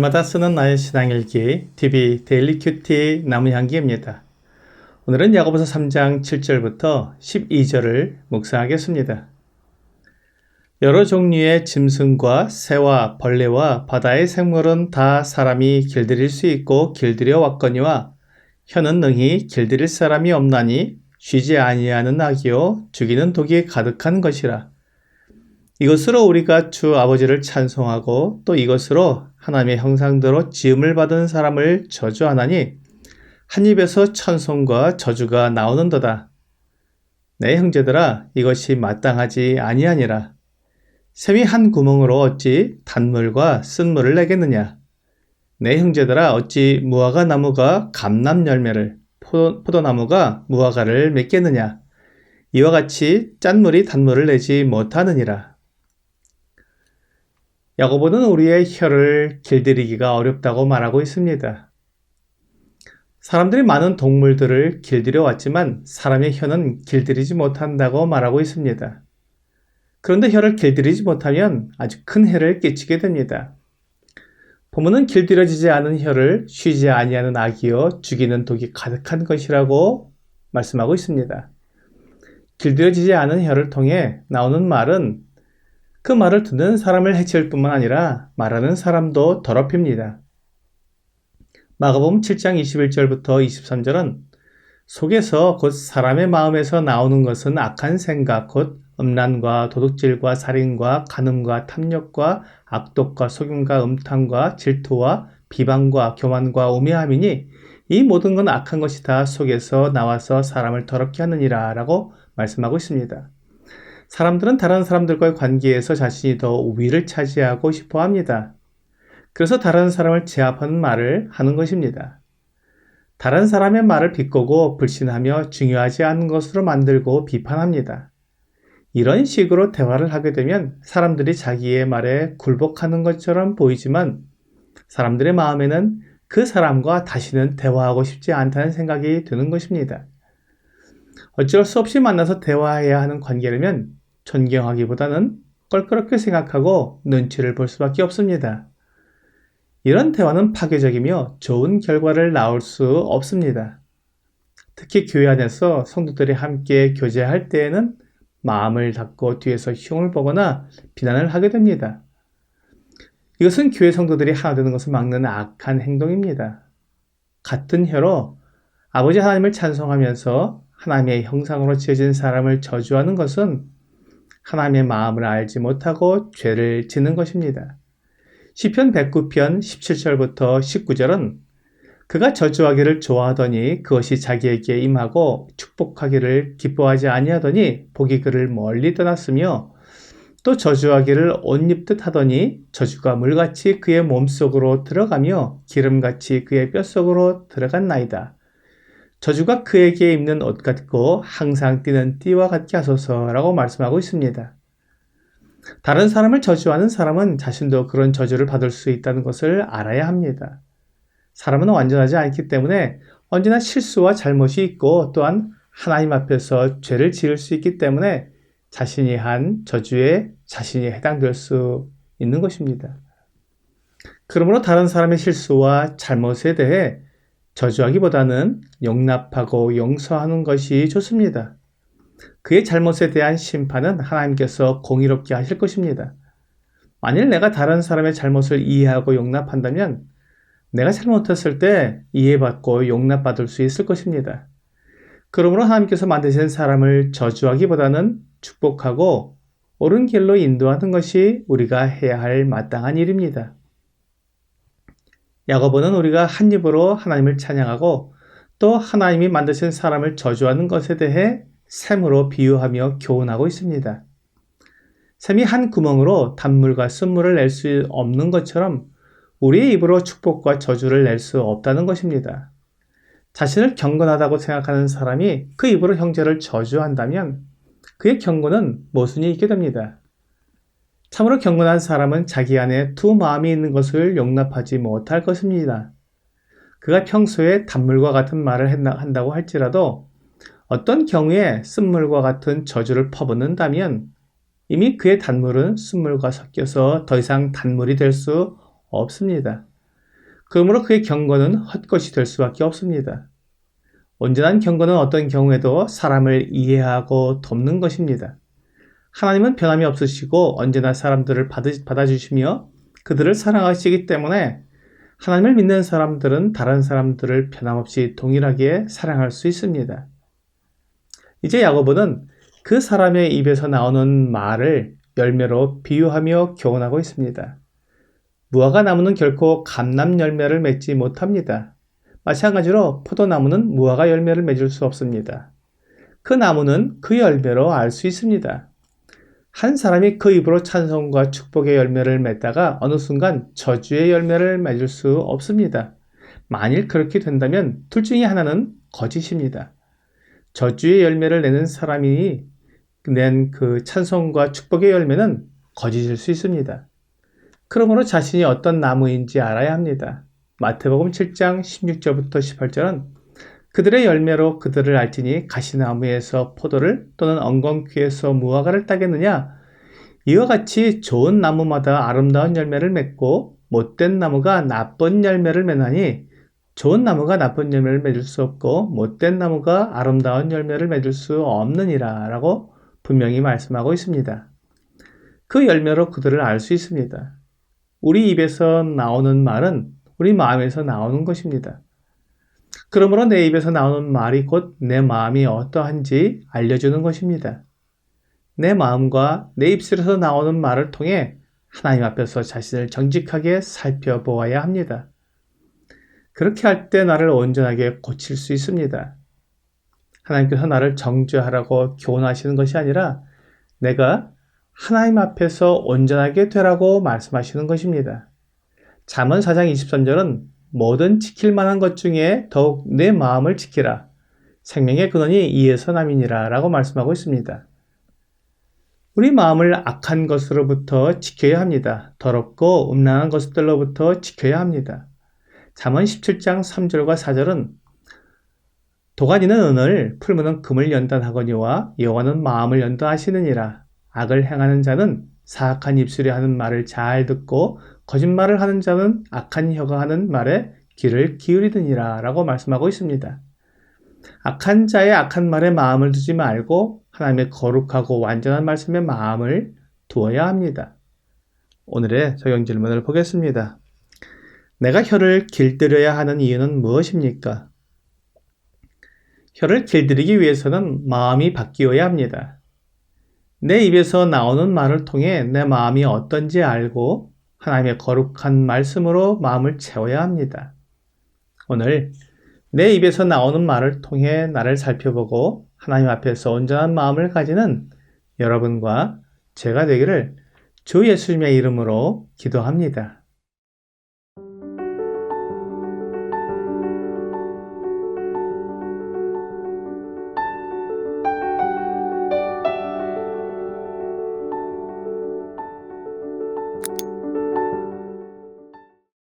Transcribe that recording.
날마다 쓰는 나의 신앙일기 TV 데일리 큐티 나무향기입니다. 오늘은 야고보서 3장 7절부터 12절을 묵상하겠습니다. 여러 종류의 짐승과 새와 벌레와 바다의 생물은 다 사람이 길들일 수 있고 길들여 왔거니와 혀는 능히 길들일 사람이 없나니 쉬지 아니하는 악이요 죽이는 독이 가득한 것이라. 이것으로 우리가 주 아버지를 찬송하고 또 이것으로 하나님의 형상대로 지음을 받은 사람을 저주하나니 한 입에서 찬송과 저주가 나오는도다. 내 형제들아 이것이 마땅하지 아니하니라. 샘이 한 구멍으로 어찌 단물과 쓴물을 내겠느냐. 내 형제들아 어찌 무화과 나무가 감남 열매를 포도, 나무가 무화과를 맺겠느냐. 이와 같이 짠물이 단물을 내지 못하느니라. 야고보는 우리의 혀를 길들이기가 어렵다고 말하고 있습니다. 사람들이 많은 동물들을 길들여 왔지만 사람의 혀는 길들이지 못한다고 말하고 있습니다. 그런데 혀를 길들이지 못하면 아주 큰 해를 끼치게 됩니다. 부모는 길들여지지 않은 혀를 쉬지 아니하는 악이요 죽이는 독이 가득한 것이라고 말씀하고 있습니다. 길들여지지 않은 혀를 통해 나오는 말은 그 말을 듣는 사람을 해칠 뿐만 아니라 말하는 사람도 더럽힙니다. 마가복음 7장 21절부터 23절은 속에서 곧 사람의 마음에서 나오는 것은 악한 생각 곧 음란과 도둑질과 살인과 간음과 탐욕과 악독과 속임과 음탕과 질투와 비방과 교만과 우매함이니 이 모든 건 악한 것이 다 속에서 나와서 사람을 더럽게 하느니라 라고 말씀하고 있습니다. 사람들은 다른 사람들과의 관계에서 자신이 더 우위를 차지하고 싶어 합니다. 그래서 다른 사람을 제압하는 말을 하는 것입니다. 다른 사람의 말을 비꼬고 불신하며 중요하지 않은 것으로 만들고 비판합니다. 이런 식으로 대화를 하게 되면 사람들이 자기의 말에 굴복하는 것처럼 보이지만 사람들의 마음에는 그 사람과 다시는 대화하고 싶지 않다는 생각이 드는 것입니다. 어쩔 수 없이 만나서 대화해야 하는 관계라면 존경하기보다는 껄끄럽게 생각하고 눈치를 볼 수밖에 없습니다. 이런 대화는 파괴적이며 좋은 결과를 낳을 수 없습니다. 특히 교회 안에서 성도들이 함께 교제할 때에는 마음을 닫고 뒤에서 흉을 보거나 비난을 하게 됩니다. 이것은 교회 성도들이 하나 되는 것을 막는 악한 행동입니다. 같은 혀로 아버지 하나님을 찬송하면서 하나님의 형상으로 지어진 사람을 저주하는 것은 하나님의 마음을 알지 못하고 죄를 짓는 것입니다. 시편 109편 17절부터 19절은 그가 저주하기를 좋아하더니 그것이 자기에게 임하고 축복하기를 기뻐하지 아니하더니 복이 그를 멀리 떠났으며 또 저주하기를 옷 입듯 하더니 저주가 물같이 그의 몸속으로 들어가며 기름같이 그의 뼛속으로 들어간 나이다. 저주가 그에게 입는 옷 같고 항상 뛰는 띠와 같게 하소서라고 말씀하고 있습니다. 다른 사람을 저주하는 사람은 자신도 그런 저주를 받을 수 있다는 것을 알아야 합니다. 사람은 완전하지 않기 때문에 언제나 실수와 잘못이 있고 또한 하나님 앞에서 죄를 지을 수 있기 때문에 자신이 한 저주에 자신이 해당될 수 있는 것입니다. 그러므로 다른 사람의 실수와 잘못에 대해 저주하기보다는 용납하고 용서하는 것이 좋습니다. 그의 잘못에 대한 심판은 하나님께서 공의롭게 하실 것입니다. 만일 내가 다른 사람의 잘못을 이해하고 용납한다면 내가 잘못했을 때 이해받고 용납받을 수 있을 것입니다. 그러므로 하나님께서 만드신 사람을 저주하기보다는 축복하고 옳은 길로 인도하는 것이 우리가 해야 할 마땅한 일입니다. 야고보는 우리가 한 입으로 하나님을 찬양하고 또 하나님이 만드신 사람을 저주하는 것에 대해 샘으로 비유하며 교훈하고 있습니다. 샘이 한 구멍으로 단물과 쓴물을 낼 수 없는 것처럼 우리의 입으로 축복과 저주를 낼 수 없다는 것입니다. 자신을 경건하다고 생각하는 사람이 그 입으로 형제를 저주한다면 그의 경건은 모순이 있게 됩니다. 참으로 경건한 사람은 자기 안에 두 마음이 있는 것을 용납하지 못할 것입니다. 그가 평소에 단물과 같은 말을 한다고 할지라도 어떤 경우에 쓴물과 같은 저주를 퍼붓는다면 이미 그의 단물은 쓴물과 섞여서 더 이상 단물이 될 수 없습니다. 그러므로 그의 경건은 헛것이 될 수밖에 없습니다. 온전한 경건은 어떤 경우에도 사람을 이해하고 돕는 것입니다. 하나님은 변함이 없으시고 언제나 사람들을 받아주시며 그들을 사랑하시기 때문에 하나님을 믿는 사람들은 다른 사람들을 변함없이 동일하게 사랑할 수 있습니다. 이제 야고보는 그 사람의 입에서 나오는 말을 열매로 비유하며 교훈하고 있습니다. 무화과 나무는 결코 감람 열매를 맺지 못합니다. 마찬가지로 포도나무는 무화과 열매를 맺을 수 없습니다. 그 나무는 그 열매로 알 수 있습니다. 한 사람이 그 입으로 찬송과 축복의 열매를 맺다가 어느 순간 저주의 열매를 맺을 수 없습니다. 만일 그렇게 된다면 둘 중에 하나는 거짓입니다. 저주의 열매를 내는 사람이 낸 그 찬송과 축복의 열매는 거짓일 수 있습니다. 그러므로 자신이 어떤 나무인지 알아야 합니다. 마태복음 7장 16절부터 18절은 그들의 열매로 그들을 알지니 가시나무에서 포도를 또는 엉겅퀴에서 무화과를 따겠느냐 이와 같이 좋은 나무마다 아름다운 열매를 맺고 못된 나무가 나쁜 열매를 맺나니 좋은 나무가 나쁜 열매를 맺을 수 없고 못된 나무가 아름다운 열매를 맺을 수 없느니라 라고 분명히 말씀하고 있습니다. 그 열매로 그들을 알 수 있습니다. 우리 입에서 나오는 말은 우리 마음에서 나오는 것입니다. 그러므로 내 입에서 나오는 말이 곧 내 마음이 어떠한지 알려주는 것입니다. 내 마음과 내 입술에서 나오는 말을 통해 하나님 앞에서 자신을 정직하게 살펴보아야 합니다. 그렇게 할 때 나를 온전하게 고칠 수 있습니다. 하나님께서 나를 정죄하라고 교훈하시는 것이 아니라 내가 하나님 앞에서 온전하게 되라고 말씀하시는 것입니다. 잠언 4장 23절은 모든 지킬 만한 것 중에 더욱 내 마음을 지키라. 생명의 근원이 이에서 남이니라 라고 말씀하고 있습니다. 우리 마음을 악한 것으로부터 지켜야 합니다. 더럽고 음란한 것들로부터 지켜야 합니다. 잠언 17장 3절과 4절은 도가니는 은을 풀무는 금을 연단하거니와 여호와는 마음을 연단하시느니라. 악을 행하는 자는 사악한 입술이 하는 말을 잘 듣고 거짓말을 하는 자는 악한 혀가 하는 말에 귀를 기울이느니라 라고 말씀하고 있습니다. 악한 자의 악한 말에 마음을 두지 말고 하나님의 거룩하고 완전한 말씀에 마음을 두어야 합니다. 오늘의 적용 질문을 보겠습니다. 내가 혀를 길들여야 하는 이유는 무엇입니까? 혀를 길들이기 위해서는 마음이 바뀌어야 합니다. 내 입에서 나오는 말을 통해 내 마음이 어떤지 알고 하나님의 거룩한 말씀으로 마음을 채워야 합니다. 오늘 내 입에서 나오는 말을 통해 나를 살펴보고 하나님 앞에서 온전한 마음을 가지는 여러분과 제가 되기를 주 예수님의 이름으로 기도합니다.